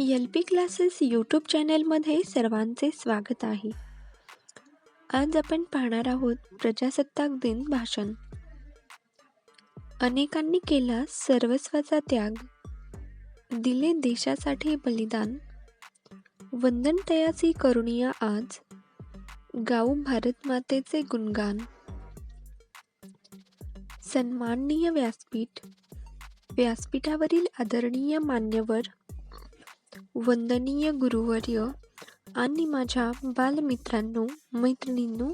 L P classes YouTube चॅनलमध्ये सर्वांचे स्वागत आहे. आज आपण पाहणार आहोत प्रजासत्ताक दिन भाषण. अनेकांनी केला सर्वस्वाचा त्याग. दिले देशासाठी बलिदान. वंदन तयाची करुणिया आज. गाऊ भारत मातेचे गुणगान. सन्माननीय व्यासपीठ. व्यासपीठावरील आदरणीय मान्यवर वंदनीय गुरुवर्य आणि माझ्या बालमित्रांनो मैत्रिणींनो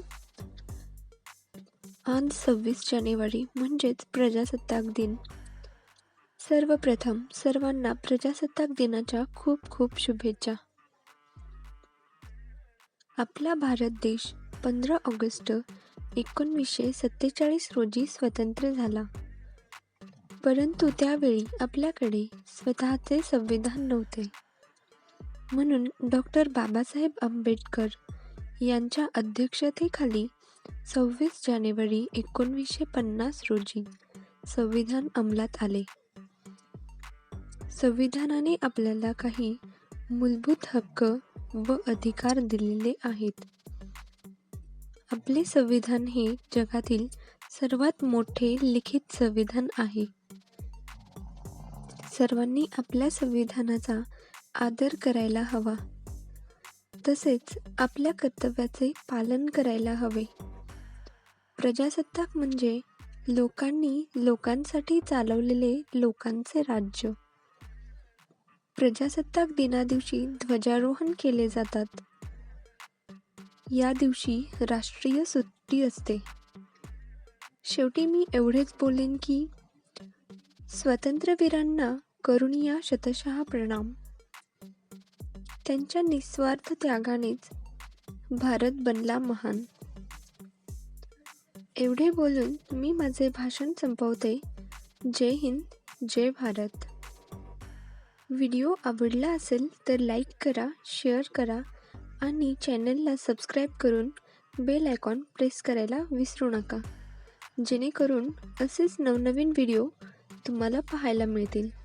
आज सव्वीस जानेवारी म्हणजेच प्रजासत्ताक दिन. सर्वप्रथम सर्वांना प्रजासत्ताक दिनाच्या खूप खूप शुभेच्छा. आपला भारत देश पंधरा ऑगस्ट एकोणवीसशे सत्तेचाळीस रोजी स्वतंत्र झाला. परंतु त्यावेळी आपल्याकडे स्वतःचे संविधान नव्हते. म्हणून डॉक्टर बाबासाहेब आंबेडकर यांच्या अध्यक्षतेखाली सव्वीस जानेवारी एकोणवीसशे पन्नास रोजी संविधान अंमलात आले. संविधानाने आपल्याला काही मूलभूत हक्क व अधिकार दिलेले आहेत. आपले संविधान हे जगातील सर्वात मोठे लिखित संविधान आहे. सर्वांनी आपल्या संविधानाचा आदर करायला हवा. तसेच आपल्या कर्तव्याचे पालन करायला हवे. प्रजासत्ताक म्हणजे लोकांनी लोकांसाठी चालवलेले लोकांचे राज्य. प्रजासत्ताक दिना दिवशी ध्वजारोहण केले जातात. या दिवशी राष्ट्रीय सुट्टी असते. शेवटी मी एवढेच बोलेन की स्वातंत्र्यवीरांना करुणिया शतशः प्रणाम. त्यांच्या निस्वार्थ त्यागानेच भारत बनला महान. एवढे बोलून मी माझे भाषण संपवते. जय हिंद जय भारत. व्हिडिओ आवडला असेल तर लाईक करा शेअर करा आणि चॅनलला सबस्क्राईब करून बेल आयकॉन प्रेस करायला विसरू नका. जेणेकरून असेच नवनवीन व्हिडिओ तुम्हाला पाहायला मिळतील.